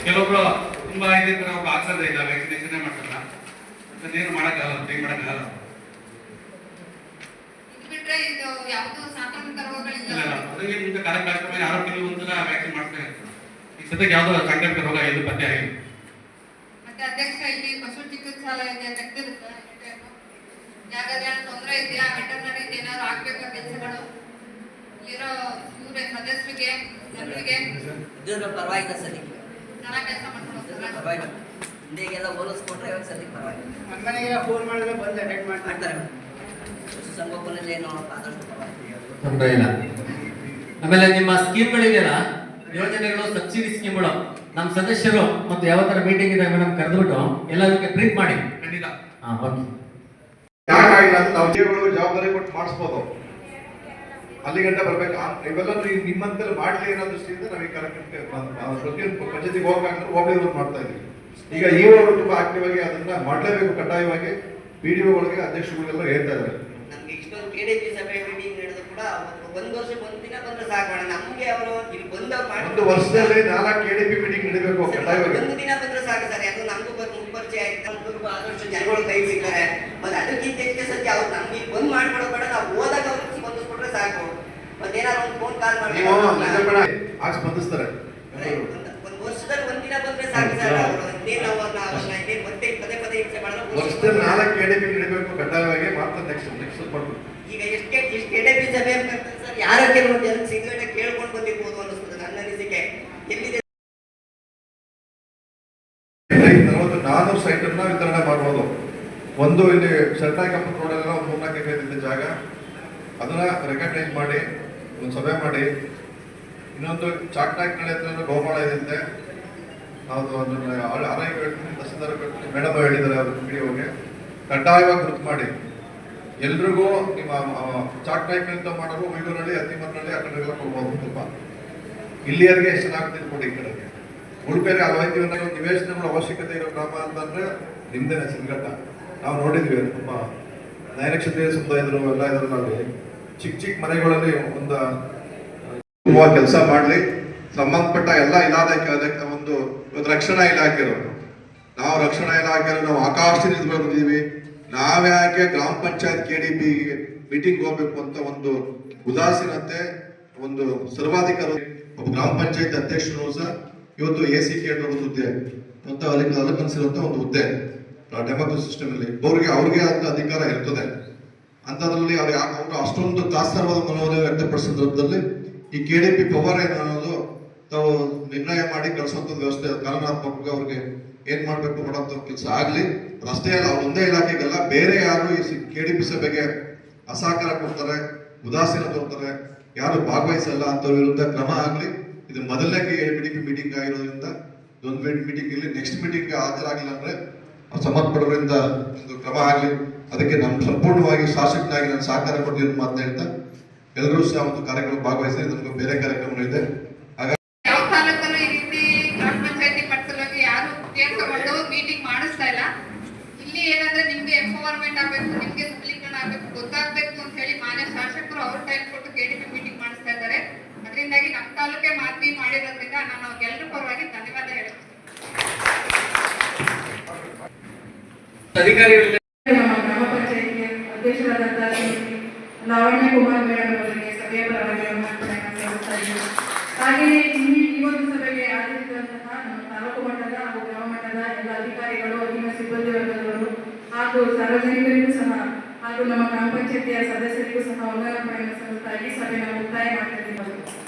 ಕೆಲವೊಬ್ರು ತುಂಬಾ ಇದ್ರೆ ನಾವು ಆಗ್ಸೋದೇ ಇಲ್ಲ ವ್ಯಾಕ್ಸಿನೇಷನ್ ಮಾಡ್ಸಲ್ಲ ಅದನ್ನೇನು ಮಾಡೋಕ್ಕಾಗಲ್ಲ ಫ್ರೀ ಮಾಡಕ್ಕಾಗಲ್ಲ. ಇದು ಇದು ಕಾರ್ಯಕ್ರಮ ಯಾರೋ ವ್ಯಾಕ್ಸಿನ್ ಮಾಡ್ತಾ ಇರ್ತಾರೆ. ಈ ಸದ್ಯಕ್ಕೆ ಯಾವುದೋ ಸಾಂಕ್ರಾಮಿಕ ರೋಗ ಪತ್ತೆ ಮತ್ತೆ ಅಧ್ಯಕ್ಷ ಇಲ್ಲಿ ಪಶು ಚಿಕಿತ್ಸಾಲಯಕ್ಕೆ ತೆಗೆದಿರುತ್ತೆ. ಯಾಕಂದ್ರೆ ಏನಾದ್ರು ತೊಂದರೆ ಇದೆಯಾ? ವೆಟರ್ನರಿ ಏನಾದ್ರು ಆಗ್ಬೇಕು ಕೆಲಸಗಳು? ಇಲ್ಲಿರೋ ಇವ್ರೆ ಸದಸ್ಯರಿಗೆ ಜನರಿಗೆ? ಇದ್ರ ಪರವಾಗಿಲ್ಲ ಸದ್ಯಕ್ಕೆ ಹಿಂದೆಗೆಲ್ಲ ಹೋಲಿಸ್ಕೊಂಡ್ರೆ ಇವಾಗ ಸದ್ಯಕ್ಕೆ ಪರವಾಗಿಲ್ಲ. ನಮ್ಮನೆಗೆ ಫೋನ್ ಮಾಡಿದ್ರೆ ಬಂದು ಅಟೆಂಡ್ ಮಾಡ್ತಾರೆ. ಏನು ಆದಷ್ಟು ಪರವಾಗಿಲ್ಲ. ತೊಂದರೆ ಇಲ್ಲ. ಆಮೇಲೆ ನಿಮ್ಮ ಸ್ಕೀಮ್ಗಳಿದೆಯಲ್ಲ ಯೋಜನೆಗಳು ಸಬ್ಸಿಡಿ ಸ್ಕೀಮ್ಗಳು. ನಮ್ಮ ಸದಸ್ಯರು ಮತ್ತು ಯಾವ ತರ ಮೀಟಿಂಗ್ ಇದೆ ಮೇಡಮ್ ಕರೆದ್ಬಿಟ್ಟು ಎಲ್ಲದಕ್ಕೆ ಪ್ರಿಂಟ್ ಮಾಡಿ. ಖಂಡಿತ. ಹಾ ಓಕೆ ಯಾಕಾಗಿಲ್ಲ ಅಂತ ನಾವು ಜೀವಗಳು ಜವಾಬ್ದಾರಿ ಕೊಟ್ಟು ಮಾಡಿಸ್ಬೋದು. ಅಲ್ಲಿ ಗಂಟ ಬರ್ಬೇಕು? ಆ- ಇವೆಲ್ಲ ನಿಮ್ಮಂತಲ್ಲಿ ಮಾಡ್ಲಿ ಅನ್ನೋ ದೃಷ್ಟಿಯಿಂದ ನಾವು ಈ ಕಾರ್ಯಕ್ರಮಕ್ಕೆ ಪ್ರತಿಯೊಂದು ಪಂಚಾಯತಿಗೆ ಹೋಗ್ಬೇಕಂದ್ರೆ ಹೋಬಳಿ ಮಾಡ್ತಾ ಇದ್ದೀವಿ. ಈಗ ಈ ಅವರು ತುಂಬಾ ಆಕ್ಟಿವ್ ಆಗಿ ಅದನ್ನ ಮಾಡಲೇಬೇಕು ಕಡ್ಡಾಯವಾಗಿ. ಪಿಡಿಒಗಳಿಗೆ ಅಧ್ಯಕ್ಷರುಗಳೆಲ್ಲ ಹೇಳ್ತಾ ಇದ್ದಾರೆ. ನಮ್ಗೆ ಇಷ್ಟೊಂದು ಕೆ ಡಿ ಪಿ ಸಭೆ ಮೀಟಿಂಗ್ ನಡೆದು ಕೂಡ ಒಂದು- ವರ್ಷ ವರ್ಷಕ್ಕೆ ಒಂದು ದಿನ ಬಂದ್ರೆ ಸಾಕು ನಮ್ಗೆ ಅವರು ಇಲ್ಲಿ ಬಂದ ಒಂದು ವರ್ಷದಲ್ಲಿ ನಾಲ್ಕು ಕೆಡಿಪಿ ಮೀಟಿಂಗ್ ನಡೀಬೇಕು ಕಡ್ಡಾಯವಾಗಿ. ಒಂದು ದಿನ ಬಂದ್ರೆ ಸಾಕು ಸರ್. ಅದು ನಮಗೂ ಬಂದು ಮುಖಪರಿಚಯ ಆಯ್ತು. ಆದಷ್ಟು ಜನಗಳು ಕೈ ಸಿಗ್ತಾರೆ ಮತ್ತೆ ಅದಕ್ಕಿಂತ ಹೆಚ್ಚಿಗೆ ಸದ್ಯ ಅವ್ರು ನಮ್ಗೆ ಇಲ್ಲಿ ಬಂದ್ ಮಾಡ್ಕೊಡೋ ಬೇಡ ನಾವು ಹೋದಾಗ ಅವ್ರಿಗೆ ಸ್ಪಂದಿಸ್ಬಿಟ್ರೆ ಸಾಕು ಮತ್ತೆ ಏನಾದ್ರು ಒಂದು ಫೋನ್ ಕಾಲ್ ಮಾಡಿ ನೀವು ನಿಜ ಆಗಿ ಸ್ಪಂದಿಸ್ತಾರೆ ಒಂದು ವರ್ಷದಲ್ಲಿ ಒಂದ್ ದಿನ ಬಂದ್ರೆ ಸಾಕು ಸರ್ ಅವರು ಇನ್ನೇನು ನಾವು ಅವ್ರನ್ನ ಇನ್ನೇನು ಪದೇ ಪದೇ ಹಿಂಸೆ ಮಾಡಿದ್ರೆ ವರ್ಷದಲ್ಲಿ ನಾಲ್ಕು ಕೆಡಿಪಿ ನಡೀಬೇಕು ಕಡ್ಡಾಯವಾಗಿ ಮಾತ್ರ ನೆಕ್ಸ್ಟ್ ನೆಕ್ಸ್ಟ್ ಮಾಡ್ಬೇಕು ಈಗ ಎಷ್ಟು ಎಷ್ಟು ಎಡೆ ಬೀಜ ಬೇಕು ಸರ್ ಯಾರ ಕೆಲವು ಜನಕ್ಕೆ ಸಿಗರೇಟ್ ಕೇಳ್ಕೊಂಡು ಬಂದಿರ್ಬೋದು ಅನ್ನಿಸ್ತದೆ ನನ್ನ ಅನಿಸಿಕೆ. ಎಲ್ಲಿದೆ? ನಾನು ನಾನ್ನೂರು ಸೈಟನ್ನ ವಿತರಣೆ ಮಾಡ್ಬೋದು. ಒಂದು ಇಲ್ಲಿ ಶರ್ಟಾಯಿ ಕಂಪನಿ ರೋಡಲ್ಲೆಲ್ಲ ಒಂದು ಮೂರ್ನಾಲ್ಕು ಎಕರೆ ಜಾಗ. ಅದನ್ನ ರೆಕಗ್ನೈಸ್ ಮಾಡಿ. ಒಂದು ಸಭೆ ಮಾಡಿ. ಇನ್ನೊಂದು ನಡೆ ಹತ್ರ ಗೋಪಾಳ ಇದೆ ನಾವು ಒಂದು ಆಳ್- ಆರೈಕೆ ಹೇಳ್ತೀನಿ ತಹಸೀಲ್ದಾರ್ ಮೇಡಮ್ ಹೇಳಿದ್ದಾರೆ ಅವ್ರ ವಿಡಿಯೋಗೆ ಕಡ್ಡಾಯವಾಗಿ ಗುರುತು ಮಾಡಿ. ಎಲ್ರಿಗೂ ನಿಮ್ಮ ಚಾಕ್ನಾಯಕ್ ಅಂತ ಮಾಡೋರು ಉಯ್ಯೂರಲ್ಲಿ ಅತ್ತಿಮರ್ನಲ್ಲಿ ಆ ಕಡೆಗೆಲ್ಲ ಕೊಡ್ಬೋದು ಸ್ವಲ್ಪ. ಇಲ್ಲಿಯರಿಗೆ ಎಷ್ಟು ಚೆನ್ನಾಗ್ತಿದೆ ಕೊಡಿ ಈ ಕಡೆಗೆ. ಉಡುಪಿಯಲ್ಲಿ ಹಲವಾರು ನಿವೇಶನಗಳ ಅವಶ್ಯಕತೆ ಇರೋ ಗ್ರಾಮ ಅಂತಂದ್ರೆ ನಿಮ್ದೇನೆ ಸಿಂಗಟ್ಟ. ನಾವು ನೋಡಿದ್ವಿ ತುಂಬ. ನೈನಕ್ಷತ್ರಿಯ ಸಮುದಾಯದರು ಎಲ್ಲ ಇದ್ರಲ್ಲಿ ಚಿಕ್ಕ ಚಿಕ್ಕ ಮನೆಗಳಲ್ಲಿ ಒಂದು ಕೆಲಸ ಮಾಡಲಿ. ಸಂಬಂಧಪಟ್ಟ ಎಲ್ಲ ಇಲಾಖೆ, ಅದಕ್ಕೆ ಒಂದು ಇವತ್ತು ರಕ್ಷಣಾ ಇಲಾಖೆರು ನಾವು ರಕ್ಷಣಾ ಇಲಾಖೆ ನಾವು ಆಕಾಶದಿಂದ ಬಂದಿದ್ದೀವಿ ನಾವ್ಯಾಕೆ ಗ್ರಾಮ panchayat K D P meeting ಹೋಗ್ಬೇಕು ಅಂತ ಒಂದು ಉದಾಸೀನತೆ, ಒಂದು ಸರ್ವಾಧಿಕಾರ ಗ್ರಾಮ ಪಂಚಾಯತ್ ಅಧ್ಯಕ್ಷರು ಸಹ ಇವತ್ತು ಎ ಸಿ ಕೆ ಒಂದು ಹುದ್ದೆ, ಅಂತ ಅಲ್ಲಿ ಅಲಕನ್ಸಿರುವಂತ ಒಂದು ಹುದ್ದೆ. ಡೆಮೋಕ್ರಸಿ ಸಿಸ್ಟಮ್ ಅಲ್ಲಿ. ಅವ್ರಿಗೆ ಅವ್ರಿಗೆ ಅಂತ ಅಧಿಕಾರ ಇರ್ತದೆ. ಅಂತದ್ರಲ್ಲಿ ಅವ್ರು ಅವರು ಅಷ್ಟೊಂದು ತಾತ್ಸರ್ವಾದ ಮನೋಭಾವ ವ್ಯಕ್ತಪಡಿಸಿದ ಈ ಕೆ ಡಿ ಪಿ ಪವರ್ ಏನು ಅನ್ನೋದು ತಾವು ನಿರ್ಣಯ ಮಾಡಿ ಕಳಿಸುವಂತ ವ್ಯವಸ್ಥೆ ಕಾನೂನಾತ್ಮಕ ಅವ್ರಿಗೆ ಏನ್ ಮಾಡ್ಬೇಕು ಮಾಡೋಂಥ ಕೆಲಸ ಆಗ್ಲಿ. ಅಷ್ಟೇ ಅಲ್ಲ, ಅವ್ರ ಒಂದೇ ಇಲಾಖೆಗೆಲ್ಲ ಬೇರೆ ಯಾರು ಈ ಕೆ ಡಿ ಪಿ ಸಭೆಗೆ ಅಸಹಕಾರ ಕೊಡ್ತಾರೆ, ಉದಾಸೀನ ತೋರ್ತಾರೆ ಯಾರು ಭಾಗವಹಿಸಲ್ಲ ಅಂತವ್ರ ವಿರುದ್ಧ ಕ್ರಮ ಆಗ್ಲಿ. ಇದು ಮೊದಲನೇ ಕೆ ಡಿ ಪಿ ಮೀಟಿಂಗ್ ಆಗಿರೋದ್ರಿಂದ ಒಂದು ಮೀಟಿಂಗ್ ಇಲ್ಲಿ ನೆಕ್ಸ್ಟ್ ಮೀಟಿಂಗ್ ಹಾಜರಾಗಿಲ್ಲ ಅಂದ್ರೆ ಸಂಬಂಧಪಟ್ಟವರಿಂದ ಒಂದು ಕ್ರಮ ಆಗಲಿ. ಅದಕ್ಕೆ ನಮ್ಮ ಸಂಪೂರ್ಣವಾಗಿ ಶಾಸಕನಾಗಿ ನಾನು ಸಹಕಾರ ಕೊಡ್ತೀನಿ ಅಂತ ಮಾತನ್ನ ಹೇಳ್ತಾ ಎಲ್ಲರೂ ಸಹ ಒಂದು ಕಾರ್ಯಕ್ರಮ ಭಾಗವಹಿಸಿದ್ರೆ ನಮಗೆ ಬೇರೆ ಕಾರ್ಯಕ್ರಮಗಳು ಇದೆ. ಆಗ್ಬೇಕು, ನಿಮಗೆ ಆಗ್ಬೇಕು, ಗೊತ್ತಾಗ್ಬೇಕು ಅಂತ ಹೇಳಿ ಮಾನ್ಯ ಶಾಸಕರು ಅವ್ರ ಟೈಮ್ ಕೊಟ್ಟು ಮೀಟಿಂಗ್ ಮಾಡಿಸ್ತಾ ಇದ್ದಾರೆ. ಅದರಿಂದಾಗಿ ನಮ್ಮ ಮಾಡಿರೋದ್ರಿಂದ ನಾನು ಅವ್ರಿಗೆಲ್ಲರ ಅಧಿಕಾರಿಗಳು ನಮ್ಮ ಗ್ರಾಮ ಪಂಚಾಯತಿಗೆ ಅಧ್ಯಕ್ಷರಾದಂತಹ ಲಾವಣ್ಯ ಕುಮಾರ್ ಮೇಡಮ್ ಅವರಿಗೆ ಸಭೆಯ ಪರವಾಗಿ ಹಾಗೆಯೇ ಈ ಒಂದು ಸಭೆಗೆ ಆಗಮಿಸಿದಂತಹ ನಮ್ಮ ತಾಲೂಕು ಮಟ್ಟದ ಹಾಗೂ ಗ್ರಾಮ ಮಟ್ಟದ ಎಲ್ಲ ಅಧಿಕಾರಿಗಳು ಅಧೀನ ಸಿಬ್ಬಂದಿ ವರ್ಗದವರು ಹಾಗೂ ಸಾರ್ವಜನಿಕರಿಗೂ ಸಹ ಹಾಗೂ ನಮ್ಮ ಗ್ರಾಮ ಪಂಚಾಯತಿಯ ಸದಸ್ಯರಿಗೂ ಸಹ ವಂದನಾಪಣೆಯನ್ನು ಸಲ್ಲಿಸ್ತಾ ಈ ಸಭೆಯನ್ನು ಮುಕ್ತಾಯ ಮಾಡ್ತಾ ಇದ್ದೀನಿ